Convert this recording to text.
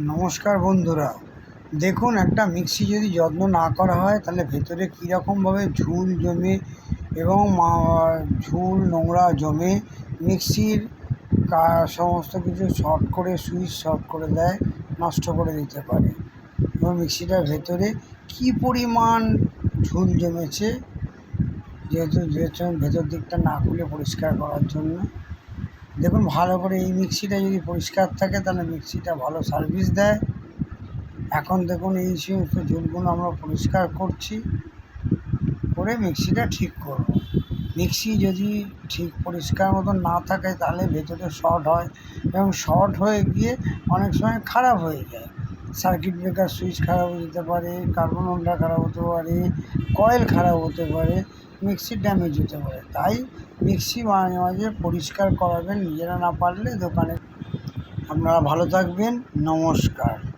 নমস্কার বন্ধুরা। দেখুন, একটা মিক্সি যদি যত্ন না করা হয়, তাহলে ভেতরে কীরকমভাবে ঝুল জমে এবং ঝুল নোংরা জমে মিক্সির সমস্ত কিছু শর্ট করে, সুইচ শর্ট করে দেয়, নষ্ট করে দিতে পারে। এবং মিক্সিটার ভেতরে কী পরিমাণ ঝুল জমেছে, যেহেতু ভেতর দিকটা না খুলে পরিষ্কার করার জন্য। দেখুন, ভালো করে এই মিক্সিটা যদি পরিষ্কার থাকে, তাহলে মিক্সিটা ভালো সার্ভিস দেয়। এখন দেখুন, এই সমস্ত ঝুলগুলো আমরা পরিষ্কার করছি। করে মিক্সিটা ঠিক করব। মিক্সি যদি ঠিক পরিষ্কার মতন না থাকে, তাহলে ভেতরে শর্ট হয় এবং শর্ট হয়ে গিয়ে অনেক সময় খারাপ হয়ে যায়। সার্কিট ব্রেকার সুইচ খারাপ হয়ে যেতে পারে কার্বন হোল্ডার খারাপ হতে পারে কয়েল খারাপ হতে পারে। মিক্সির ড্যামেজ হতে পারে। তাই মিক্সি মাঝে মাঝে পরিষ্কার করাবেন, নিজেরা না পারলে দোকানে। আপনারা ভালো থাকবেন, নমস্কার।